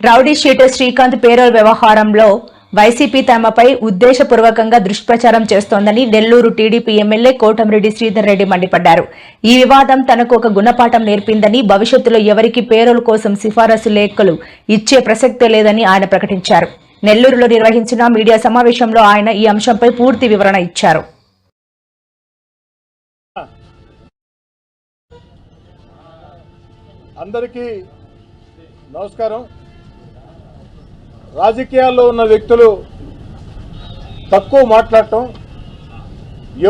Rowdy sheeter Srikanth parole వ్యవహారంలో YCP తమపై ఉద్దేశపూర్వకంగా దుష్ప్రచారం చేస్తోందని నెల్లూరు టీడీపీ ఎమ్మెల్యే కోటమిరెడ్డి శ్రీధర్ రెడ్డి మండిపడ్డారు. ఈ వివాదం తనకు ఒక గుణపాఠం నేర్పిందని భవిష్యత్తులో ఎవరికి పేరోల్ కోసం సిఫారసు లేఖలు ఇచ్చే ప్రసక్తే లేదని ఆయన ప్రకటించారు. నెల్లూరులో నిర్వహించిన మీడియా సమావేశంలో ఆయన ఈ అంశంపై పూర్తి వివరణ ఇచ్చారు. అందరికీ నమస్కారం. రాజకీయాల్లో ఉన్న వ్యక్తులు తక్కువ మాట్లాడటం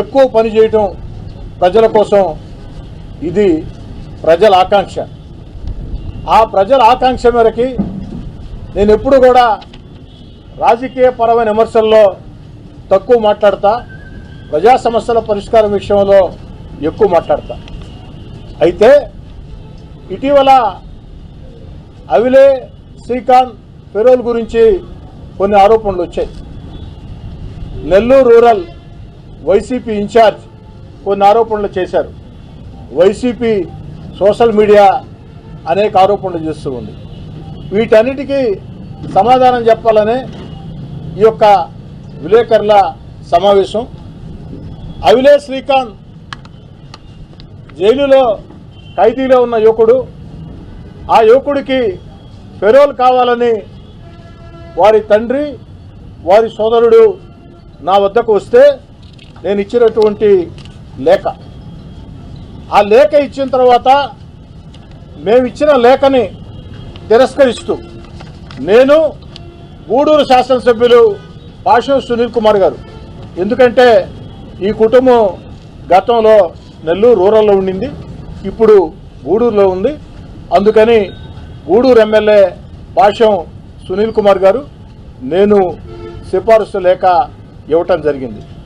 ఎక్కువ పని చేయటం ప్రజల కోసం ఇది ప్రజల ఆకాంక్ష. ఆ ప్రజల ఆకాంక్ష మేరకి నేను ఎప్పుడు కూడా రాజకీయ పరమైన విమర్శల్లో తక్కువ మాట్లాడతా ప్రజా సమస్యల పరిష్కారం విషయంలో ఎక్కువ మాట్లాడతా. అయితే ఇటీవల అవిలే శ్రీకాంత్ పెరోల్ గురించి కొన్ని ఆరోపణలు వచ్చాయి. నెల్లూరు రూరల్ వైసీపీ ఇన్ఛార్జ్ కొన్ని ఆరోపణలు చేశారు. వైసీపీ సోషల్ మీడియా అనేక ఆరోపణలు చేస్తూ ఉంది. వీటన్నిటికీ సమాధానం చెప్పాలనే ఈ యొక్క విలేకరుల సమావేశం. అవిలే శ్రీకాంత్ జైలులో ఖైదీలో ఉన్న యువకుడు. ఆ యువకుడికి పెరోల్ కావాలని వారి తండ్రి వారి సోదరుడు నా వద్దకు వస్తే నేను ఇచ్చినటువంటి లేఖ. ఆ లేఖ ఇచ్చిన తర్వాత మేము ఇచ్చిన లేఖని తిరస్కరిస్తూ నేను గూడూరు శాసనసభ్యులు పాషం సునీల్ కుమార్ గారు. ఎందుకంటే ఈ కుటుంబం గతంలో నెల్లూరు రూరల్లో ఉండింది ఇప్పుడు గూడూరులో ఉంది. అందుకని గూడూరు ఎమ్మెల్యే పాషం సునీల్ కుమార్ గారు నేను సిఫారసు లేఖ ఇవ్వటం జరిగింది.